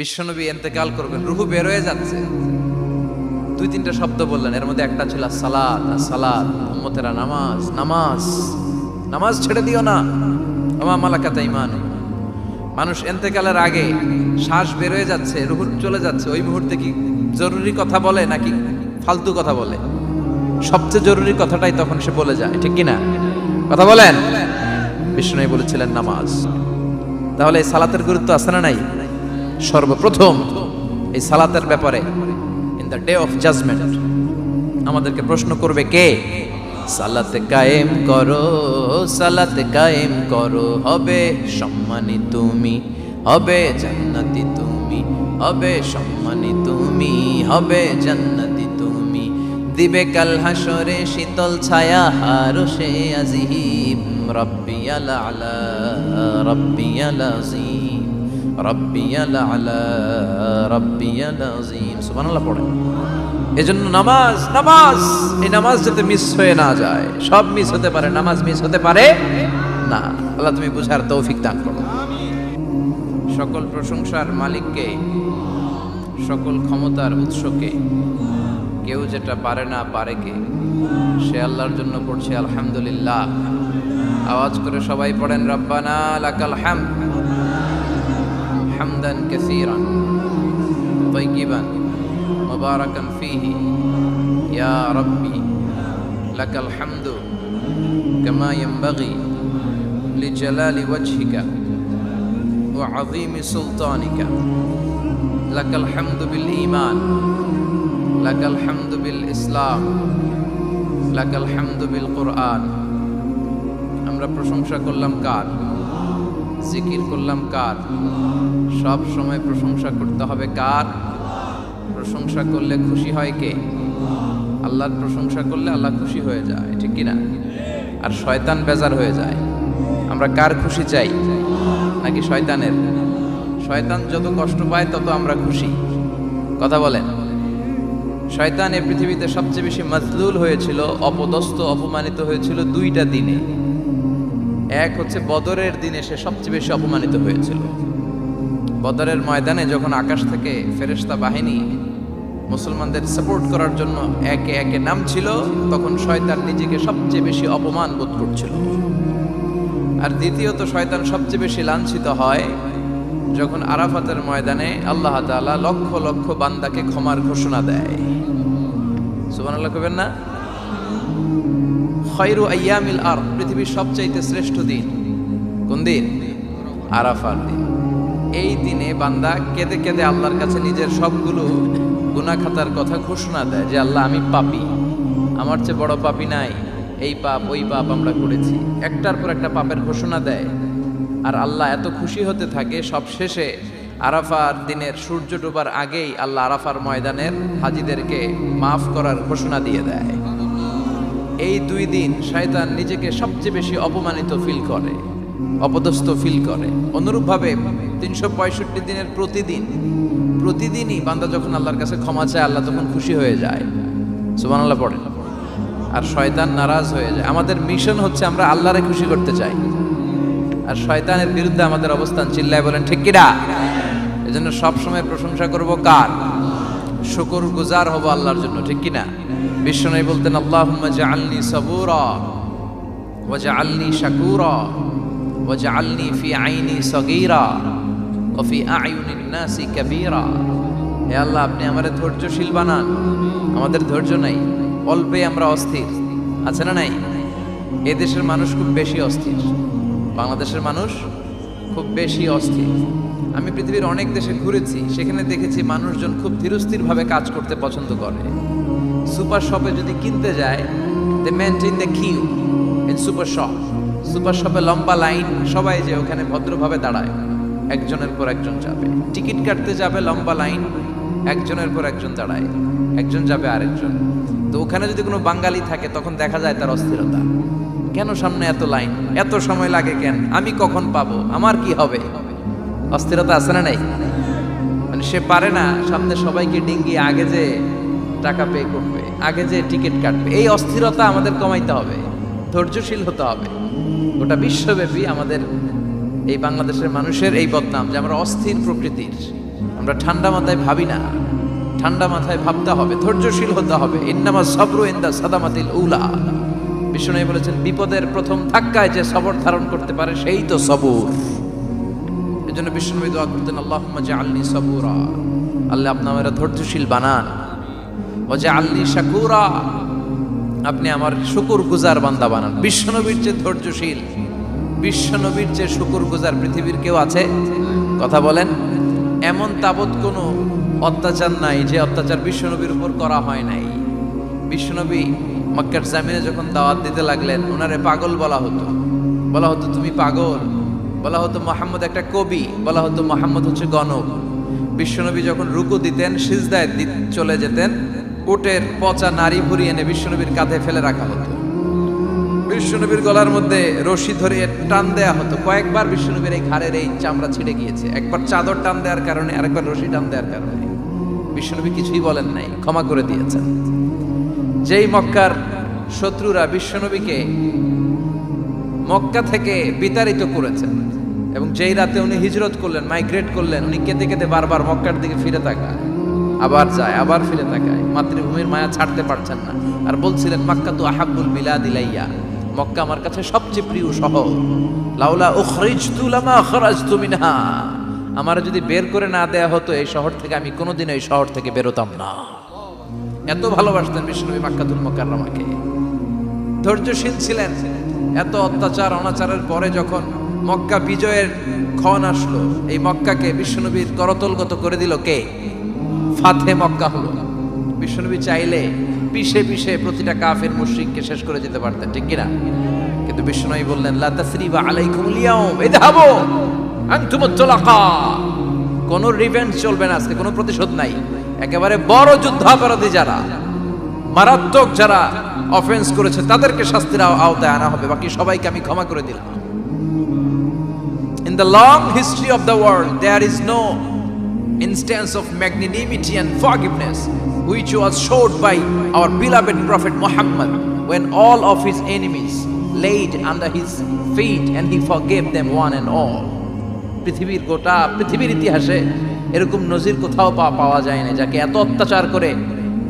বিশ্বনবী এন্তেকাল করবেন, রুহু বের হয়ে যাচ্ছে। দুই, তিনটা শব্দ বললেন, এর মধ্যে একটা ছিল সালাদ সালাদ উম্মতেরা নামাজ নামাজ নামাজ ছেড়ে দিও না। আমা মালাকাতা ইমান মানুষ এন্তেকালের আগে শ্বাস বের হয়ে যাচ্ছে, রুহু চলে যাচ্ছে, ওই মুহূর্তে কি জরুরি কথা বলে নাকি ফালতু কথা বলে? সবচেয়ে জরুরি কথাটাই তখন সে বলে যায়, ঠিক কি না কথা বলেন? বিষ্ণু বলেছিলেন নামাজ। তাহলে সালাতের গুরুত্ব আছে না নাই? সর্বপ্রথম এই সালাতের ব্যাপারে in the day of judgement আমাদেরকে প্রশ্ন করবে কে? সালাতে কায়েম করো, সালাতে কায়েম করো, হবে সম্মানী তুমি, হবে জান্নাতি তুমি, হবে সম্মানী তুমি, হবে জান্নাতি তুমি। দিবে কাল হাসরে শীতল ছায়া, হারো সে আজিম রব্বিয়াল আলা রব্বিয়াল আজিম আলা পড়ে। এজন্য নামাজ নামাজ, এই নামাজ যাতে মিস হয়ে না যায়, সব মিস হতে পারে, নামাজ মিস হতে পারে না। আল্লাহ তুমি বুঝার দান করো। সকল প্রশংসার মালিককে, সকল ক্ষমতার উৎসকে, কেউ যেটা পারে না পারে কে, সে আল্লাহর জন্য পড়ছে আলহামদুলিল্লাহ। আওয়াজ করে সবাই পড়েন, রব্বানা লাকাল হামদ। হামদান কাসীরান طيبا مباركا فيه يا ربي لك الحمد كما ينبغي لجلال وجهك وعظيم سلطانك لك الحمد بالإيمان لك الحمد بالإسلام لك الحمد بالقرآن আমরা প্রশংসা করলাম কার জিকির করলাম কার? সব সময় প্রশংসা করতে হবে কার? প্রশংসা করলে খুশি হয় কে? আল্লাহর প্রশংসা করলে আল্লাহ খুশি হয়ে যায়, ঠিক কি না আর শয়তান বেজার হয়ে যায়। আমরা কার খুশি চাই? নাকি শয়তানের? শয়তান যত কষ্ট পায় তত আমরা খুশি। কথা বলেন। শয়তান এ পৃথিবীতে সবচেয়ে বেশি মজলুল হয়েছিল, অপদস্থ, অপমানিত হয়েছিল দুইটা দিনে। এক হচ্ছে বদরের দিনে সে সবচেয়ে বেশি অপমানিত হয়েছিল। বদরের ময়দানে যখন আকাশ থেকে ফেরেশতা বাহিনী মুসলমানদের সাপোর্ট করার জন্য একে একে নামছিল, তখন শয়তান নিজেকে সবচেয়ে বেশি অপমান বোধ করছিল। আর দ্বিতীয়ত শয়তান সবচেয়ে বেশি লাঞ্ছিত হয় যখন আরাফাতের ময়দানে আল্লাহ তাআলা লক্ষ লক্ষ বান্দাকে ক্ষমার ঘোষণা দেয়। সুবহানাল্লাহ কবেন না? খয়রু আয়ামিল আর পৃথিবীর সবচাইতে শ্রেষ্ঠ দিন। কোন দিন? আরাফার দিন। এই দিনে বান্দা কেঁদে কেঁদে আল্লাহর কাছে নিজের সবগুলো গুনাহ খাতার কথা ঘোষণা দেয় যে, আল্লাহ, আমি পাপী। আমার চেয়ে বড় পাপী নাই। এই পাপ, ওই পাপ আমরা করেছি। একটার পর একটা পাপের ঘোষণা দেয়। আর আল্লাহ এত খুশি হতে থাকে সব শেষে আরাফার দিনের সূর্য ডোবার আগেই আল্লাহ আরাফার ময়দানের হাজিদেরকে মাফ করার ঘোষণা দিয়ে দেয়। এই দুই দিন শয়তান নিজেকে সবচেয়ে বেশি অপমানিত ফিল করে, অপদস্থ ফিল করে। অনুরূপভাবে তিনশো পঁয়ষট্টি দিনের প্রতিদিন, প্রতিদিনই বান্দা যখন আল্লাহর কাছে ক্ষমা চায়, আল্লাহ তখন খুশি হয়ে যায়। সুবান আল্লাহ পড়ে আর শয়তান নারাজ হয়ে যায়। আমাদের মিশন হচ্ছে আমরা আল্লাহরে খুশি করতে চাই। আর শয়তানের বিরুদ্ধে আমাদের অবস্থান চিল্লায় বলেন, ঠিক কিরা এজন্য সবসময় প্রশংসা করব কার? শুকর গুজার হব আল্লাহর জন্য, ঠিক কিনা? বিশ্বনবী বলতেন, আল্লাহুম্মা জাআলনি সাবুরা ওয়া জাআলনি শাকুরা ওয়া জাআলনি ফি আইনি সগীরা ওয়া ফি আয়ুনিন নাসি কাবীরা। হে আল্লাহ, আপনি আমাদের ধৈর্যশীল বানান, আমাদের ধৈর্য নাই, অল্পে আমরা অস্থির, আছে না নাই? এ দেশের মানুষ খুব বেশি অস্থির, বাংলাদেশের মানুষ খুব বেশি অস্থির। আমি পৃথিবীর অনেক দেশে ঘুরেছি, সেখানে দেখেছি মানুষজন খুব ধীরস্থিরভাবে কাজ করতে পছন্দ করে। সুপার শপে যদি কিনতে যায় they maintain the queue in super shop super শপে লম্বা লাইন, সবাই যে ওখানে ভদ্রভাবে দাঁড়ায়, একজনের পর একজন যাবে। টিকিট কাটতে যাবে লম্বা লাইন, একজনের পর একজন দাঁড়ায়, একজন যাবে আরেকজন। তো ওখানে যদি কোনো বাঙালি থাকে, তখন দেখা যায় তার অস্থিরতা। কেন সামনে এত লাইন? এত সময় লাগে কেন? আমি কখন পাবো? আমার কি হবে? অস্থিরতা আছে না নাই? মানে সে পারে না, সামনে সবাইকে ডিঙ্গি আগে যে টাকা পে করবে, আগে যে টিকিট কাটবে, এই অস্থিরতা আমাদের কমাইতে হবে, ধৈর্যশীল হতে হবে। গোটা বিশ্বব্যাপী আমাদের এই বাংলাদেশের মানুষের এই বদনাম যে আমরা অস্থির প্রকৃতির, আমরা ঠান্ডা মাথায় ভাবি না, ঠান্ডা মাথায় ভাবতে হবে, ধৈর্যশীল হতে হবে। ইন্নামা সবরু ইন্দা সাদামাতিল উলা। বিষ্ণু বলেছেন, বিপদের প্রথম ধাক্কায় যে সবর ধারণ করতে পারে, সেই তো সবুর। এই জন্য বিষ্ণু দোয়া করতেন আল্লাহ আল্লি সবুরা। আল্লাহ আপনার মেরা ধৈর্যশীল বানান। ও যে আল্লি শাকুরা। আপনি আমার শুকুর গুজার বান্দা বানান। বিশ্বনবীর যে ধৈর্যশীল বিশ্বনবীর যে শুকুর গুজার পৃথিবীর কেউ আছে? কথা বলেন। এমন তাবৎ কোনো অত্যাচার নাই যে অত্যাচার বিশ্বনবীর উপর করা হয় নাই। বিশ্বনবী মক্কার জামিনে যখন দাওয়াত দিতে লাগলেন, ওনারে পাগল বলা হতো। বলা হতো, তুমি পাগল। বলা হতো মোহাম্মদ একটা কবি, বলা হতো মোহাম্মদ হচ্ছে গণক। বিশ্বনবী যখন রুকু দিতেন, সিজদায় চলে যেতেন, উটের পচা নারী ভুরি এনে বিশ্বনবীর কাঁধে ফেলে রাখা হতো। বিশ্বনবীর গলার মধ্যে রশি ধরে টান দেয়া হতো। কয়েকবার বিশ্বনবীর এই ঘাড়ের এই চামড়া ছিঁড়ে গিয়েছে। একবার চাদর টান দেওয়ার কারণে, আরেকবার রশি টান দেওয়ার কারণে। বিশ্বনবী কিছুই বলেন নাই, ক্ষমা করে দিয়েছেন। যেই মক্কার শত্রুরা বিশ্বনবীকে মক্কা থেকে বিতাড়িত করেছেন। এবং যেই রাতে উনি হিজরত করলেন মাইগ্রেট করলেন, উনি কেঁদে কেঁদে বারবার মক্কার দিকে ফিরে তাকায়। আবার যায়, আবার ফিরে তাকায়। মাতৃভূমির মায়া ছাড়তে পারছেন না। আর বলছিলেন, মক্কা তো আহাবুল বিলা দিলাইয়া মক্কা আমার কাছে সবচেয়ে প্রিয় শহর। লাউলা উখরিজতু লামা তুমি না আমার যদি বের করে না দেয়া হতো, এই শহর থেকে আমি কোনোদিন এই শহর থেকে বেরোতাম না। এত ভালোবাসতেন বিষ্ণুবী মাক্কাতুল মোকাররমাকে। ধৈর্যশীল ছিলেন। এত অত্যাচার, অনাচারের পরে যখন মক্কা বিজয়ের ক্ষণ আসলো, এই মক্কাকে বিশ্বনবীর করতলগত করে দিল কে? ফাতে মক্কা হলো। বিশ্বনবী চাইলে পিষে পিষে প্রতিটা কাফের মুশরিককে শেষ করে যেতে পারতেন, ঠিক কিনা? কিন্তু বিশ্বনবী বললেন, লা তাসরিবা আলাইকুমুল ইয়াউম ইযহাবু আনতুমুত তুলাকা কোনো রিভেঞ্জ চলবে না আজকে, কোনো প্রতিশোধ নাই। একেবারে বড় যুদ্ধাপরাধী যারা মারাত্মক যারা অফেন্স করেছে, তাদেরকে শাস্তির আওতায় আনা হবে। বাকি সবাইকে আমি ক্ষমা করে দিলাম। In the long history of the world there is no instance of magnanimity and forgiveness which was showed by our beloved prophet Muhammad when all of his enemies led under his feet and he forgave them one and all পৃথিবীর গোটা, পৃথিবীর ইতিহাসে এরকম নজির কোথাও পাওয়া যায়নি, যাকে এত অত্যাচার করে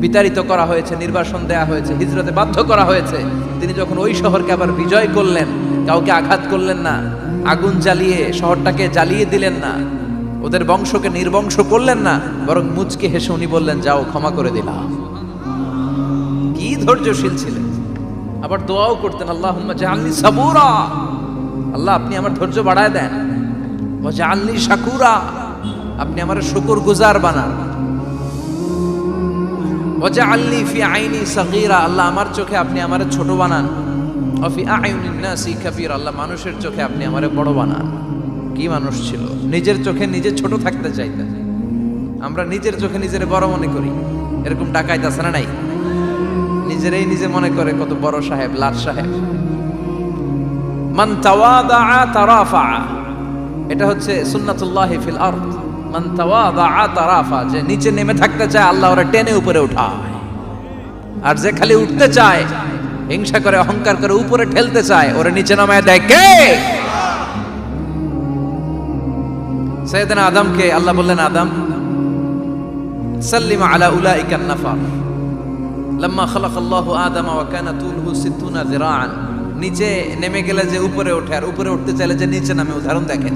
বিতাড়িত করা হয়েছে, নির্বাসন দেয়া হয়েছে, হিজরতে বাধ্য করা হয়েছে। তিনি যখন ওই শহরকে আবার বিজয় করলেন, কাউকে আঘাত করলেন না, আগুন জ্বালিয়ে শহরটাকে জ্বালিয়ে দিলেন না, ওদের বংশকে নির্বংশ করলেন না, বরং মুচকে হেসে উনি বললেন, যাও, ক্ষমা করে দিলাম। কি ধৈর্যশীল ছিলেন। আবার দোয়াও করতেন আল্লাহ জাহাল্লি সাবুরা। আল্লাহ, আপনি আমার ধৈর্য বাড়ায় দেন। জাহাল্লি শাকুরা। আপনি আমার শুকুর গুজার বানান। ও জাহাল্লি ফি আইনি সাগীরা, আল্লাহ আমার চোখে আপনি আমার ছোট বানান। অফি আইউনিন নাসি কাবীর, আল্লাহ মানুষের চোখে আপনি আমারে বড় বানান। কি মানুষ ছিল? নিজের চোখে নিজে ছোট থাকতে চাইতেন। আমরা নিজের চোখে নিজের বড় মনে করি। এরকম ডাকাইতে আছে না নাই? নিজেরাই নিজে মনে করে কত বড় সাহেব, লাট সাহেব। মান তাওয়াদা তারাফা। এটা হচ্ছে সুন্নাতুল্লাহি ফিল আরদ। যে নিচে নেমে থাকতে চায়, আল্লাহ ওরা টেনে উপরে উঠায়। আর যে খালি উঠতে চায়, হিংসা করে, অহংকার করে উপরে ঠেলতে চায়, ওরা নিচে নামায় দেয় কে? সৈয়দনা আদমকে আল্লাহ বললেন, আদম, সাল্লিম আলা উলাইকান নাফার। লম্মা খালাক আল্লাহ আদম ওয়া কানা তুলহু সিত্তুনা যিরাআন। নিচে নেমে গেলে যে উপরে ওঠে, আর উপরে উঠতে চাইলে যে নিচে নামে, উদাহরণ দেখেন।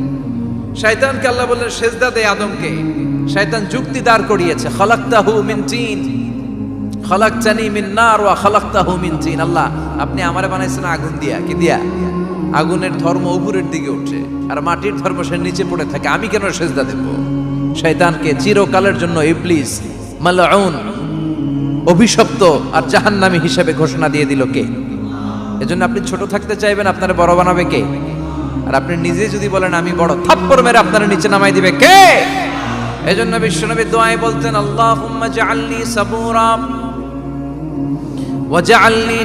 শয়তানকে আল্লাহ বললেন, সেজদা দে আদমকে। শয়তান যুক্তি দাঁড় করিয়েছে, খলাক্তাহু মিন তিন খলাকতানি মিন নার ওয়া খলাকতাহু মিন তিন আল্লাহ, আপনি আমারে বানাইছেন আগুন দিয়া। কি দিয়া? আগুনের ধর্ম উপরের দিকে উঠে আর মাটির ধর্ম সে নিচে পড়ে থাকে। আমি কেন সেজদা দেব? শয়তানকে চিরকালের জন্য ইবলিস, মালউন, অভিশপ্ত আর জাহান্নামী হিসেবে ঘোষণা দিয়ে দিল কে? এজন্য আপনি ছোট থাকতে চাইবেন, আপনারা বড় বানাবে কে? আর আপনি নিজে যদি বলেন, আমি বড় থাপ্পড় মেরে আপনারা নিচে নামাই দিবে কে? এজন্য বিশ্বনবী দোয়ায় বলতেন, আল্লাহুম্মা জাআলনি সাবুরা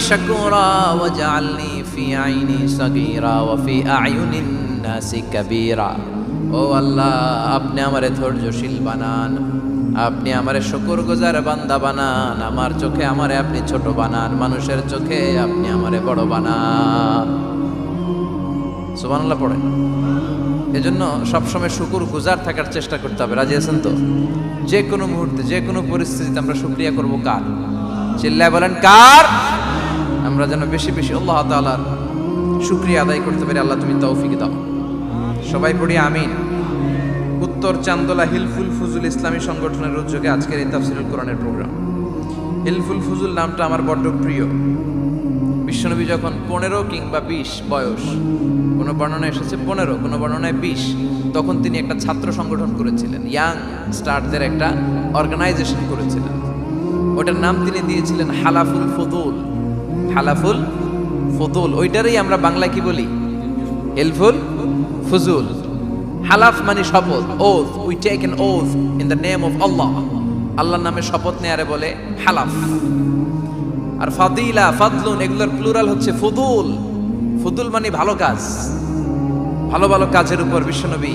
শাকুরা ওয়াজআলনি ফি আইনি সাগীরা ওয়া ফি আয়ুনিন নাসি কাবীরা। ও আল্লাহ, আপনি আমারে ধৈর্যশীল বানান, আপনি আমারে শুকর গুজার বান্দা বানান, আমার চোখে আমারে আপনি ছোট বানান, মানুষের চোখে আপনি আমারে বড় বানান। সুবহানাল্লাহ, পড়ে। এজন্য সবসময় শুকুর গুজার থাকার চেষ্টা করতে হবে। রাজি আছেন তো? যে কোনো মুহূর্তে, যে কোনো পরিস্থিতিতে আমরা শুক্রিয়া করব কার? চিল্লায় বলেন, কার? আমরা যেন বেশি বেশি আল্লাহ তাআলার শুক্রিয়া আদায় করতে পারি। আল্লাহ তুমি তৌফিক দাও। সবাই পড়ি, আমিন। উত্তর চান্দোলা হিলফুল ফুজুল ইসলামী সংগঠনের উদ্যোগে আজকের এই তাফসিরুল কোরআনের প্রোগ্রাম। হিলফুল ফুজুল নামটা আমার বড্ড প্রিয়। বিশ্বনবী যখন পনেরো কিংবা বিশ বয়স, কোনো বর্ণনায় এসেছে পনেরো, কোনো বর্ণনায় বিশ, তখন তিনি একটা ছাত্র সংগঠন করেছিলেন, ইয়াং স্টারদের একটা অর্গানাইজেশন করেছিলেন। ওটার নাম তিনি দিয়েছিলেন হালাফুল ফতুল। হালাফুল ফতুল, ওইটারই আমরা বাংলা কি বলি? হেলফুল ফুজুল। হালাফ মানে শপথ oath we take an oath in the name of Allah আল্লাহর নামে শপথ নেয়ারে বলে হালাফ। আর ফাদিলা, ফাদলুন, এগুলোর প্লুরাল হচ্ছে ফুদুল। ফুদুল মানে ভালো কাজ। ভালো ভালো কাজের উপর বিশ্বনবী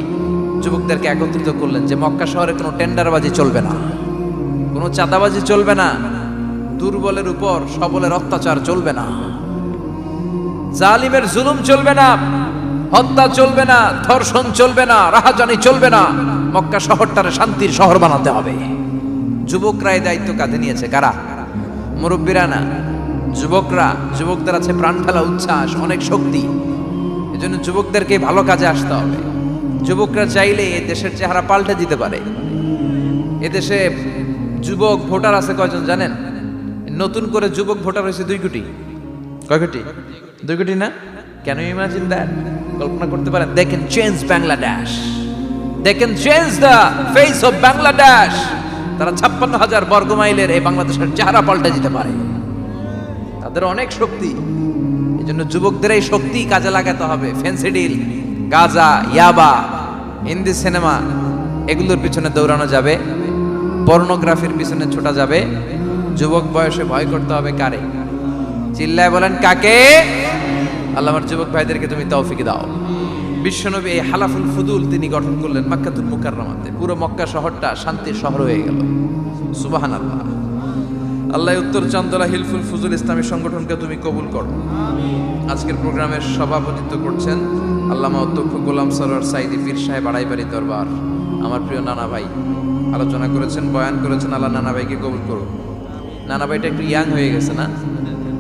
যুবকদেরকে একত্রিত করলেন যে মক্কা শহরে কোনো টেন্ডারবাজি চলবে না। কোনো চাঁদাবাজি চলবে না। দুর্বলের উপর সবলের অত্যাচার চলবে না। জালিমের জুলুম চলবে না। হত্যা চলবে না। ধর্ষণ চলবে না। রাহাজানি চলবে না। মক্কা শহরটারে শান্তির শহর বানাতে হবে। যুবকরা এই দায়িত্ব কাঁধে নিয়েছে। কারা? মুরব্বীরা না, যুবকরা, যুবকদের আছে প্রাণ ফেলা উচ্ছ্বাস, অনেক শক্তি। এজন্য যুবকদেরকে ভালো কাজে আসতে হবে। যুবকরা চাইলে এ দেশের চেহারা পাল্টে দিতে পারে। এদেশে যুবক ভোটার আছে কয়জন জানেন? নতুন করে যুবক ভোটার হয়েছে দুই কোটি। কয় কোটি? দুই কোটি না? কেন ইমাজিন দ্যাট কল্পনা করতে পারেন। They can change Bangladesh they can change the face of Bangladesh তারা ছাপ্পান্ন হাজার বর্গ মাইলের এই বাংলাদেশের চেহারা পাল্টে দিতে পারে। তাদের অনেক শক্তি। এই জন্য যুবকদের এই শক্তি কাজে লাগাতে হবে। ফেন্সিডিল গাজা, ইয়াবা, হিন্দি সিনেমা, এগুলোর পিছনে দৌড়ানো যাবে। পর্নোগ্রাফির পিছনে ছোটা যাবে। যুবক বয়সে ভয় করতে হবে কারে? চিল্লায় বলেন, কাকে? আল্লাহ আমার যুবক ভাইদেরকে তুমি তৌফিক দাও। বিশ্বনবী এই হালাফুল ফুদুল তিনি গঠন করলেন মক্কাতুল মুকাররমাতে। পুরো মক্কা শহরটা শান্তির শহর হয়ে গেল। সুবাহান আল্লাহ আল্লাহ উত্তর চান্দলা হিলফুল ফুজুল ইসলামী সংগঠনকে তুমি কবুল করো। আজকের প্রোগ্রামের সভাপতিত্ব করছেন আল্লামা অধ্যক্ষ গোলাম সরোয়ার সাইদি পীর সাহেব আড়াইবাড়ি দরবার। আমার প্রিয় নানা ভাই আলোচনা করেছেন বয়ান করেছেন আল্লাহ নানা ভাইকে কবুল করো নানা ভাইটা একটু ইয়াং হয়ে গেছে না?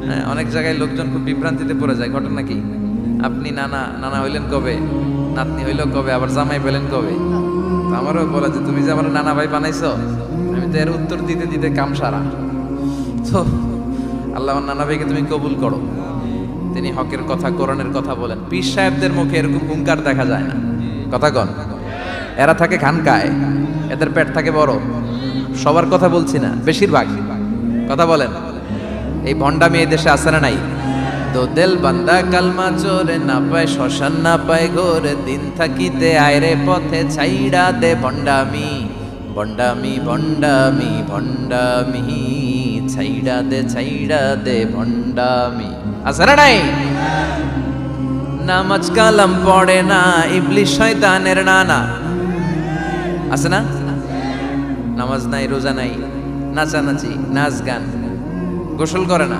হ্যাঁ অনেক জায়গায় লোকজন খুব বিভ্রান্তিতে পড়ে যায় ঘটনা কি? আপনি নানা নানা হইলেন কবে? নাতনি হইল কবে? আবার জামাই পেলেন কবে? আমারও বলা যে তুমি যে আমার নানা ভাই বানাইছো, আমি তো এর উত্তর দিতে দিতে কাম সারা। তো আল্লাহ আমার নানা ভাইকে তুমি কবুল করো। তিনি হকের কথা, কোরআনের কথা বলেন। পীর সাহেবদের মুখে এরকম হুঙ্কার দেখা যায় না। কথা কন। এরা থাকে খানকায়। এদের পেট থাকে বড়। সবার কথা বলছি না, বেশিরভাগ। কথা বলেন। এই ভণ্ডামি এই দেশে আছে না নাই? তো দেল বান্দা কালমা চোরে না পায়, শ্মশান না পায় ঘোরে দিন থাকিতে। আয়রে পথে ছাইড়া দে ভণ্ডামি ভণ্ডামি ভণ্ডামি ভণ্ডামি, ছাইড়া দে ছাইড়া দে ভণ্ডামি। না নাই? নামাজ কালাম পড়ে না, ইবলিশ শয়তানের নানা। আছে না? নামাজ নাই, রোজা নাই, নাচানাচি, নাচ গান। গোসল করে না।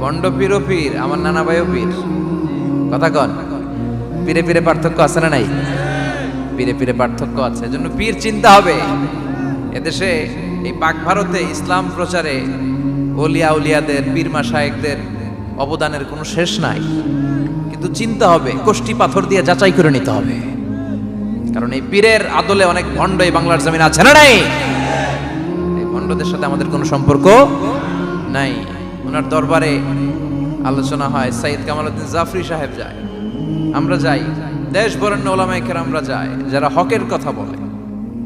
বন্ড পীর ও পীর আমার নানা ভাইও পীর। কথা কন, পীরে পীরে পার্থক্য আছে না নাই? পীরে পীরে পার্থক্য আছে, এজন্য পীর চিন্তা হবে। এদেশে এই পাক ভারতে ইসলাম প্রচারে ওলিয়া উলিয়াদের, পীর মাসায়েকদের অবদানের কোনো শেষ নাই। কিন্তু চিন্তা হবে কোষ্টি পাথর দিয়ে যাচাই করে নিতে হবে। কারণ এই পীরের আদলে অনেক ভণ্ড এই বাংলার জমিন আছে না নাই? এই ভণ্ডদের সাথে আমাদের কোনো সম্পর্ক নাই। ওনার দরবারে আলোচনা হয়। সাইদ কামালউদ্দিন জাফরি সাহেব যায়। আমরা যাই। দেশ বরেণ্য ওলামাইকের আমরা যাই যারা হকের কথা বলে,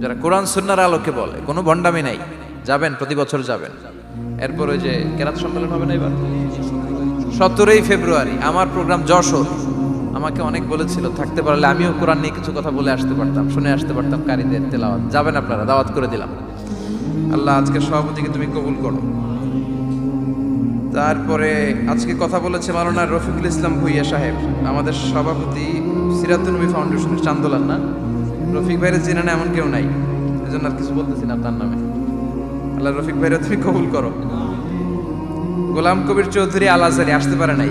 যারা কোরআন সুন্নার আলোকে বলে, কোনো ভণ্ডামি নাই। যাবেন, প্রতি বছর যাবেন। এরপর ওই যে কেরাত সম্মেলন হবে না এবার? সতেরোই ফেব্রুয়ারি, আমার প্রোগ্রাম যশোর। আমাকে অনেক বলেছিল, থাকতে পারলে আমিও কোরআন নিয়ে কিছু কথা বলে আসতে পারতাম, শুনে আসতে পারতাম কারিদের তেলাওয়াত। যাবেন আপনারা, দাওয়াত করে দিলাম। আল্লাহ আজকে সভাপতিকে তুমি কবুল করো। তারপরে আজকে কথা বলেছে মাওলানা রফিকুল ইসলাম ভুইয়া সাহেব। আমাদের সভাপতি সিরাতুল নবী ফাউন্ডেশনের চান্দোলান না? রফিক ভাইরে চেনে না এমন কেউ নাই। এজন্য আর কিছু বলতেছি না তার নামে। আল্লাহ রফিক ভাইরে তুমি কবুল করো। গোলাম কবির চৌধুরী আল আজহারি আসতে পারে নাই।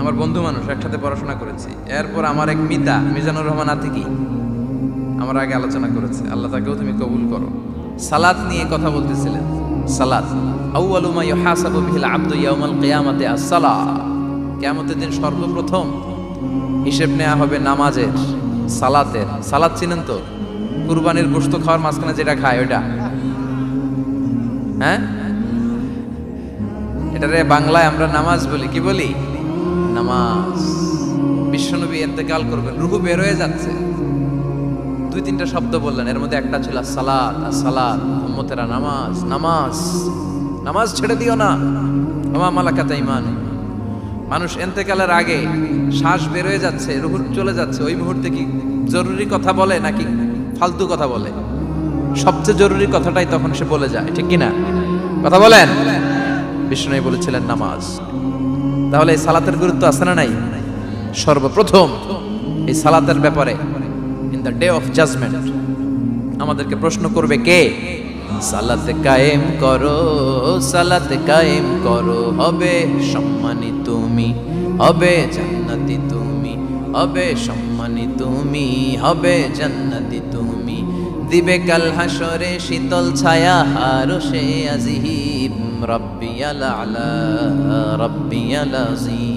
আমার বন্ধু মানুষ, একসাথে পড়াশোনা করেছি। এরপর আমার এক মিতা, মিজানুর রহমান আতিকি, আমার আগে আলোচনা করেছে। আল্লাহ তাকেও তুমি কবুল করো। সালাত নিয়ে কথা বলতেছিলেন। সালাত। আউয়ালু মা ইউহাসাবু বিহিল আবদু ইয়াউমাল কিয়ামাতে আস-সালাহ কিয়ামতের দিন সর্বপ্রথম হিসেব নেওয়া হবে নামাজের, সালাতের। সালাত চিনেন তো? কুরবানির গোশত খাওয়ার মাঝখানে যেটা খায় ওটা হ্যাঁ? এটারে বাংলায় আমরা নামাজ বলি, কি বলি? নামাজ। বিশ্বনবী এতেকাল করবেন, রুহু বের হয়ে যাচ্ছে। দুই তিনটা শব্দ বললেন। এর মধ্যে একটা ছিল সালাত সালাত, উম্মতেরা নামাজ নামাজ নামাজ ছেড়ে দিও না। আমা মালাকাতা ইমান মানুষ এন্তেকালের আগে শ্বাস বের হয়ে যাচ্ছে রুহু চলে যাচ্ছে। ওই মুহূর্তে কি জরুরি কথা বলে, নাকি ফালতু কথা বলে? সবচেয়ে জরুরি কথাটাই তখন সে বলে যায়, ঠিক কি না কথা বলেন? বিষ্ণু বলেছিলেন, নামাজ। তাহলে এই সালাতের গুরুত্ব আছে না নাই? সর্বপ্রথম এই সালাতের ব্যাপারে দ্য ডে অফ জাজমেন্ট আমাদেরকে প্রশ্ন করবে কে? সালাতে কায়েম করো, সালাতে কায়েম করো, হবে সম্মানী তুমি, হবে জান্নাতি তুমি, হবে সম্মানী তুমি, হবে জান্নাতি তুমি। দিবে কাল হাসরে শীতল ছায়া, হারো সে আজিহিম রব্বিয়াল আলা রব্বিয়াল আজিম।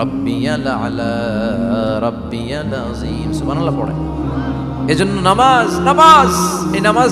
রব্বিয়াল আলা রব্বিয়াল আজিম সুবহানাল্লাহ পড়ে। এজন্য নামাজ নামাজ এই নামাজ